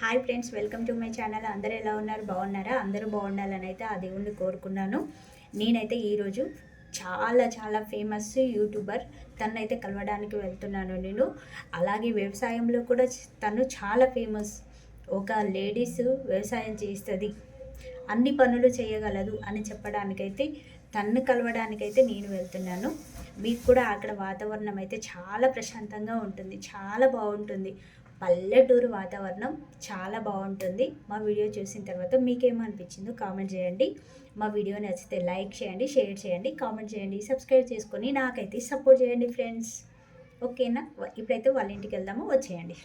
Hi friends welcome to my channel. అందరూ ఎలా ఉన్నారు? బాగున్నారా? అందరూ బాగుండాలని అయితే ఆ దేవుణ్ణి కోరుకున్నాను. నేనైతే ఈరోజు చాలా చాలా ఫేమస్ యూట్యూబర్ తనైతే కలవడానికి వెళ్తున్నాను నేను. అలాగే వ్యవసాయంలో కూడా తను చాలా ఫేమస్ ఒక లేడీస్ వ్యవసాయం చేస్తుంది. అన్ని పనులు చేయగలదు అని చెప్పడానికైతే తన్ను కలవడానికైతే నేను వెళ్తున్నాను. మీకు కూడా అక్కడ వాతావరణం అయితే చాలా ప్రశాంతంగా ఉంటుంది. చాలా బాగుంటుంది. పల్లెటూరు వాతావరణం చాలా బాగుంటుంది. మా వీడియో చూసిన తర్వాత మీకేమనిపించిందో కామెంట్ చేయండి. మా వీడియో నచ్చితే లైక్ చేయండి షేర్ చేయండి కామెంట్ చేయండి సబ్స్క్రైబ్ చేసుకొని నాకైతే సపోర్ట్ చేయండి ఫ్రెండ్స్. ఓకేనా? ఇప్పుడైతే వాళ్ళ ఇంటికి వెళ్దాము వచ్చేయండి.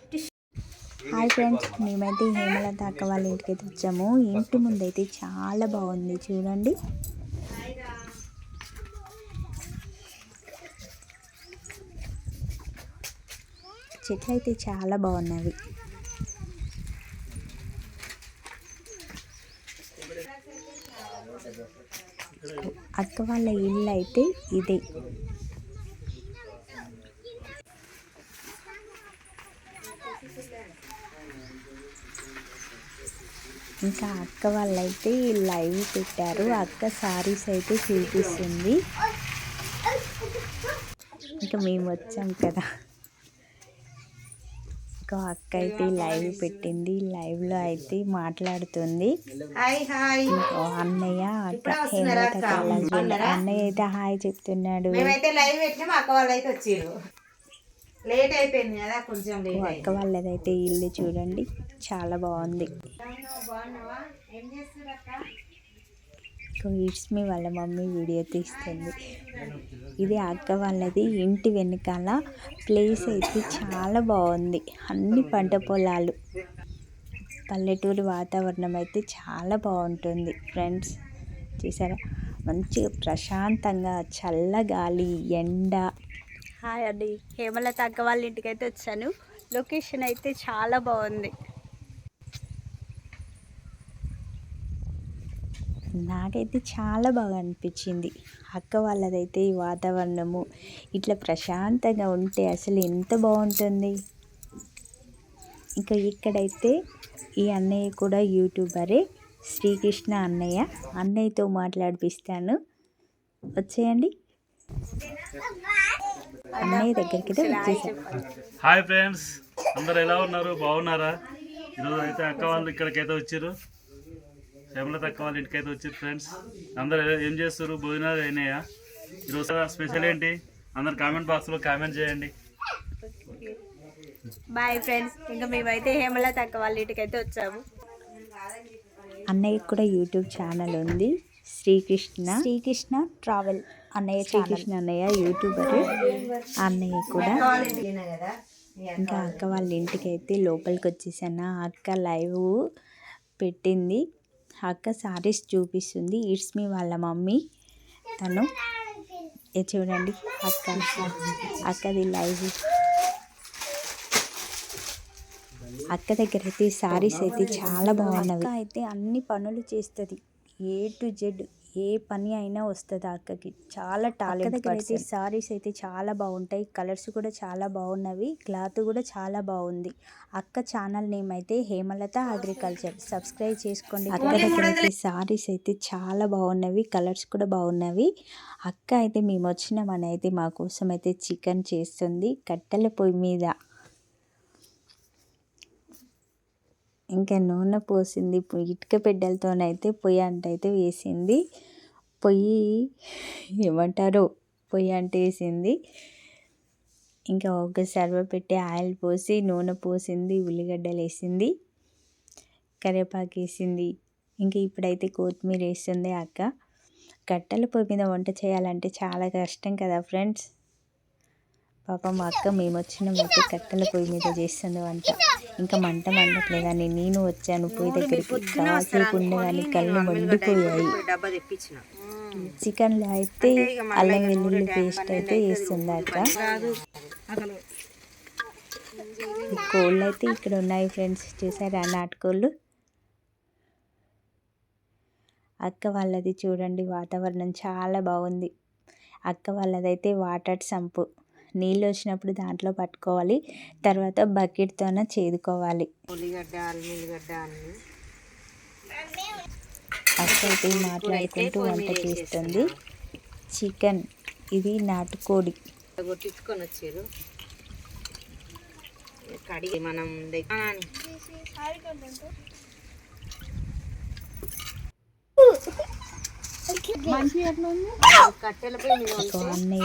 హాయ్ ఫ్రెండ్స్ మేమైతే హేమలత అక్క వాళ్ళ ఇంటికి అయితే వచ్చాము. ఇంటి ముందు అయితే చాలా బాగుంది చూడండి. చెట్లు అయితే చాలా బాగున్నవి. అక్క వాళ్ళ ఇల్లు అయితే ఇదే. ఇంకా అక్క వాళ్ళైతే లైవ్ పెట్టారు. అక్క సారీస్ అయితే చూపిస్తుంది. ఇంకా మేము వచ్చాం కదా. ఇంకా అక్క అయితే లైవ్ పెట్టింది. లైవ్లో అయితే మాట్లాడుతుంది. ఇంకో అన్నయ్య అక్క? అన్నయ్య అయితే హాయ్ చెప్తున్నాడు. లైవ్ లేట్ అయిపోయింది కదా కొంచెం అక్క వాళ్ళదైతే ఇల్లు చూడండి. చాలా బాగుంది. ఏం చేస్తున్నారు ఇట్స్ మీ వాళ్ళ మమ్మీ వీడియో తీస్తుంది. ఇది అక్క వాళ్ళది ఇంటి వెనకాల ప్లేస్ అయితే చాలా బాగుంది. అన్ని పంట పొలాలు. పల్లెటూరు వాతావరణం అయితే చాలా బాగుంటుంది. ఫ్రెండ్స్ చూసారా? మంచిగా ప్రశాంతంగా చల్ల గాలి ఎండ. హాయ్ అండి. హేమలత అక్క వాళ్ళ ఇంటికి అయితే వచ్చాను. లొకేషన్ అయితే చాలా బాగుంది. నాకైతే చాలా బాగా అనిపించింది. అక్క వాళ్ళదైతే ఈ వాతావరణము ఇట్లా ప్రశాంతంగా ఉంటే అసలు ఎంత బాగుంటుంది. ఇంకా ఇక్కడైతే ఈ అన్నయ్య కూడా యూట్యూబరే శ్రీకృష్ణ అన్నయ్య. అన్నయ్యతో మాట్లాడిపిస్తాను. వచ్చేయండి. అన్నయ్య దగ్గరికి హాయ్ ఫ్రెండ్స్ అందరు ఎలా ఉన్నారు? బాగున్నారా? ఈరోజు అయితే అక్క వాళ్ళు ఇక్కడికైతే వచ్చారు. అక్క వాళ్ళ ఇంటికైతే వచ్చారు ఫ్రెండ్స్ అందరు ఏ- చేస్తారు భోజనాలు అయినాయా? ఈరోజు స్పెషల్ ఏంటి? అందరు కామెంట్ బాక్స్లో కామెంట్ చేయండి. బాయ్ ఫ్రెండ్స్ ఇంకా మేమైతే హేమలత అక్క వాళ్ళ ఇంటికి అయితే వచ్చాము. అన్నయ్య కూడా యూట్యూబ్ ఛానల్ ఉంది. శ్రీకృష్ణ. శ్రీకృష్ణ ట్రావెల్ అన్నయ్య శ్రీకృష్ణ అన్నయ్య యూట్యూబర్ అన్నయ్య కూడా. ఇంకా అక్క వాళ్ళ ఇంటికి అయితే లోపలికి వచ్చేసాను. అక్క లైవ్ పెట్టింది. అక్క సారీస్ చూపిస్తుంది. ఇట్స్ మీ వాళ్ళ మమ్మీ. తను. చూడండి. అక్క. అక్కది లైవ్. అక్క దగ్గర అయితే సారీస్ అయితే చాలా బాగున్నవి. అయితే అన్ని పనులు చేస్తుంది. ఏ టు జెడ్ ఏ పని అయినా వస్తుంది అక్కకి. చాలా టాలెంట్ దగ్గర అయితే సారీస్ అయితే చాలా బాగుంటాయి. కలర్స్ కూడా చాలా బాగున్నవి. క్లాత్ కూడా చాలా బాగుంది. అక్క ఛానల్ నేమ్ అయితే హేమలత అగ్రికల్చర్. సబ్స్క్రైబ్ చేసుకోండి. అక్క దగ్గర అయితే సారీస్ అయితే చాలా బాగున్నవి. కలర్స్ కూడా బాగున్నవి. అక్క అయితే మేము వచ్చినామని అయితే మా కోసం అయితే చికెన్ చేస్తుంది. కట్టెల పొయ్యి మీద. ఇంకా నూనె పోసింది. ఇటుక బిడ్డలతోనైతే పొయ్యి అంట అయితే వేసింది. పొయ్యి ఏమంటారో? పొయ్యి అంటే వేసింది. ఇంకా ఒక సర్వ పెట్టి ఆయిల్ పోసి నూనె పోసింది ఉల్లిగడ్డలు వేసింది. కరివేపాకు వేసింది. ఇంకా ఇప్పుడైతే కొత్తిమీర వేస్తుంది అక్క. కట్టెల పొయ్యి మీద వంట చేయాలంటే చాలా కష్టం కదా ఫ్రెండ్స్. పాప మా అక్క మేము వచ్చిన మట్టి కట్టెల పొయ్యి మీద చేస్తుంది వంట. ఇంకా మంట మండట్లేదని నేను వచ్చాను పొయ్యి దగ్గరికి. కాసేపు ఉండగానే కళ్ళు మండిపోయాయి. చికెన్లో అయితే అల్లం వెల్లుల్లి పేస్ట్ అయితే వేస్తుంది అక్క. కోళ్ళు అయితే ఇక్కడ ఉన్నాయి ఫ్రెండ్స్ చూసారా నాటుకోళ్ళు అక్క వాళ్ళది చూడండి వాతావరణం చాలా బాగుంది. అక్క వాళ్ళదైతే వాటర్ సంపు. నీళ్ళు వచ్చినప్పుడు దాంట్లో పట్టుకోవాలి. తర్వాత బకెట్తోన చేదుకోవాలి. ఉల్లిగడ్డ అల్లిగడ్డ అన్ని. అక్క అయితే మాట్లాడుకుంటూ వంట చేస్తుంది. చికెన్ ఇది నాటుకోడి. కొట్టించుకొని వచ్చారు. కడిగి మనం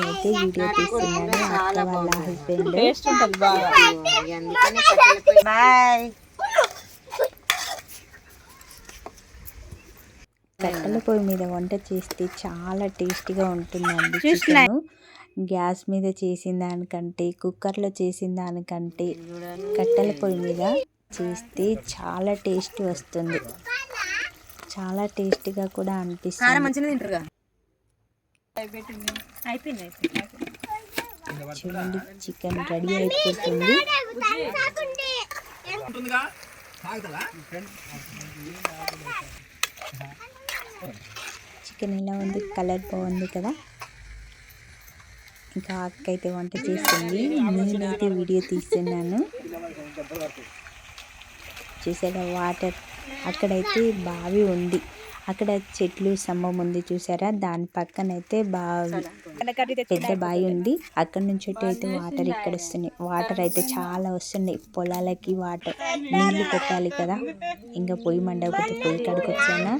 అయితే వీడియో తీస్తున్నాడు అక్క వాళ్ళ హస్బెండ్ అందుకనే కట్టెలపై బాయ్ కట్టెల పొయ్యి మీద వంట చేస్తే చాలా టేస్టీగా ఉంటుందండి చికెన్. గ్యాస్ మీద చేసిన దానికంటే కుక్కర్లో చేసిన దానికంటే కట్టెల పొయ్యి మీద చేస్తే చాలా టేస్ట్ వస్తుంది. చాలా టేస్టీగా కూడా అనిపిస్తుంది. మంచిగా తింటారుగా? చూడండి చికెన్ రెడీ అయిపోతుంది. చికెన్ ఎలా ఉంది కలర్ బాగుంది కదా? ఇంకా అక్క అయితే వంట చేస్తుంది నేనైతే వీడియో తీస్తున్నాను. చూసారా వాటర్ అక్కడైతే బావి ఉంది. అక్కడ చెట్లు స్తంభం ఉంది చూసారా? దాని పక్కన అయితే బావి పెద్ద బావి ఉంది. అక్కడ నుంచి అయితే వాటర్ ఇక్కడ వస్తున్నాయి. వాటర్ అయితే చాలా వస్తున్నాయి. పొలాలకి వాటర్ నీళ్ళు పెట్టాలి కదా. ఇంకా పొయ్యి మండకపోతే పొయ్యి కాడికి వచ్చానా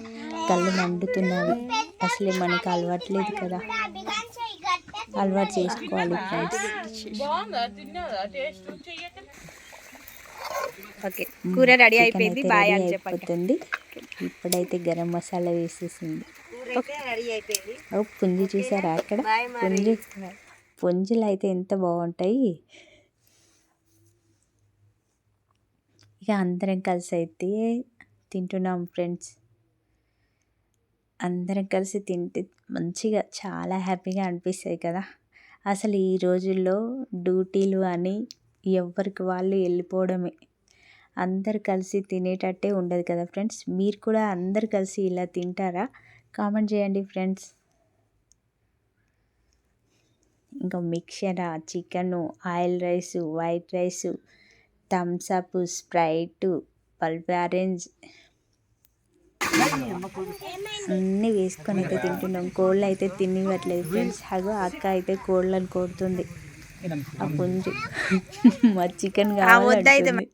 కళ్ళు మండుతున్నాయి అసలు మనకి అలవాట్లేదు కదా. అలవాటు చేసుకోవాలి ఫ్రెండ్స్ ఓకే. కూర రెడీ అయిపోయింది. బాయ్ అని చెప్పండి. ఇప్పుడైతే గరం మసాలా వేసేసింది. ఓ పుంజి చూసారా అక్కడ? పుంజి. పుంజులు అయితే ఎంత బాగుంటాయి. ఇక అందరం కలిసి అయితే తింటున్నాం ఫ్రెండ్స్. అందరం కలిసి తింటే మంచిగా చాలా హ్యాపీగా అనిపిస్తాయి కదా. అసలు ఈ రోజుల్లో డ్యూటీలు అని ఎవరికి వాళ్ళు వెళ్ళిపోవడమే. అందరు కలిసి తినేటట్టే ఉండదు కదా ఫ్రెండ్స్? మీరు కూడా అందరు కలిసి ఇలా తింటారా? కామెంట్ చేయండి ఫ్రెండ్స్. ఇంకా మిక్చరా chicken oil rice white rice Thums Up Sprite pulp orange అన్నీ వేసుకొని అయితే తింటున్నాం. కోళ్ళు అయితే తినివ్వట్లేదు ఫ్రెండ్స్. హగో అక్క అయితే కోళ్ళని కోరుతుంది. ఆ పుంజు మా చికెన్ కావాలి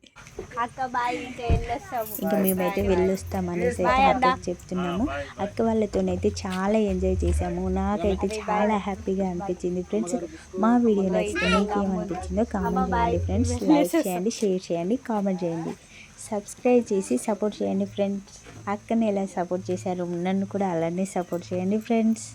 ఇంకా మేమైతే వెళ్ళొస్తాం అనేసి అయితే చెప్తున్నాము. అక్క వాళ్ళతోనైతే చాలా ఎంజాయ్ చేసాము నాకైతే చాలా హ్యాపీగా అనిపించింది ఫ్రెండ్స్. మా వీడియో నచ్చితే మీకు ఏమనిపించిందో కామెంట్ చేయండి ఫ్రెండ్స్. లైక్ చేయండి షేర్ చేయండి కామెంట్ చేయండి. సబ్స్క్రైబ్ చేసి సపోర్ట్ చేయండి ఫ్రెండ్స్. అక్కని ఎలా సపోర్ట్ చేశారు నన్ను కూడా అలానే సపోర్ట్ చేయండి ఫ్రెండ్స్.